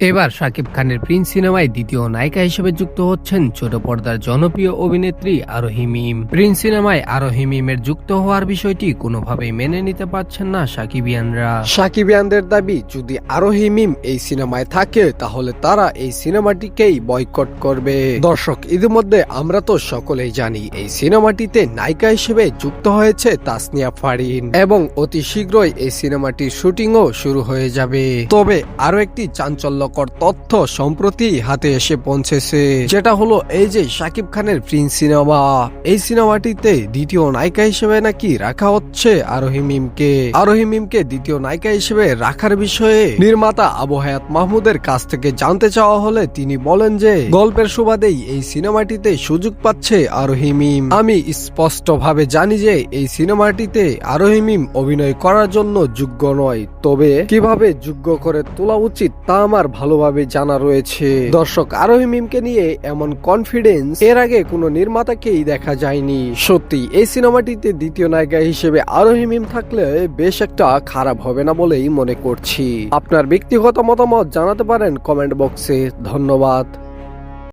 এবার শাকিব খানের প্রিন্স সিনেমায় দ্বিতীয় নায়িকা হিসেবে যুক্ত হচ্ছেন ছোট পর্দার জনপ্রিয় অভিনেত্রী আরোহী মিম। প্রিন্স সিনেমায় আরোহী মিমের যুক্ত হওয়ার বিষয়টি কোনোভাবেই মেনে নিতে পারছেন না সাকিবিয়ানরা। সাকিবিয়ানদের দাবি, যদি আরোহী মিম এই সিনেমায় থাকে, তাহলে তারা এই সিনেমাটিকেই বয়কট করবে। দর্শক, ইতিমধ্যে আমরা তো সকলেই জানি, এই সিনেমাটিতে নায়িকা হিসেবে যুক্ত হয়েছে তাসনিয়া ফারিন। এবং অতি শীঘ্রই এই সিনেমাটির শুটিংও শুরু হয়ে যাবে। তবে আরও একটি চাঞ্চল্যকর তথ্য সম্প্রতি হাতে এসে পৌঁছেছে। যেটা হলো এই যে শাকিব খানের প্রিন্স সিনেমা। এই সিনেমাটিতে দ্বিতীয় নায়িকা হিসেবে নাকি রাখা হচ্ছে আরোহী মিমকে। আরোহী মিমকে দ্বিতীয় নায়িকা হিসেবে রাখার বিষয়ে নির্মাতা আবু হায়াত মাহমুদের কাছ থেকে জানতে চাওয়া হলে তিনি বলেন যে, গল্পের সুবাদেই এই সিনেমাটিতে সুযোগ পাচ্ছে আরোহী মিম। আমি স্পষ্ট ভাবে জানি যে এই সিনেমাটিতে আরোহী মিম অভিনয় করার জন্য যোগ্য নয়। তবে কীভাবে যোগ্য করে তোলা উচিত তা আমার ভালোভাবে জানা রয়েছে। দর্শক, আরোহী মিমকে নিয়ে এমন কনফিডেন্স এর আগে কোনো নির্মাতাকেই দেখা যায়নি। সত্যি এই সিনেমাটিতে দ্বিতীয় নায়িকা হিসেবে আরোহী মিম থাকলে বেশ একটা খারাপ হবে না বলেই মনে করছি। আপনার ব্যক্তিগত মতামত জানাতে পারেন কমেন্ট বক্সে ধন্যবাদ।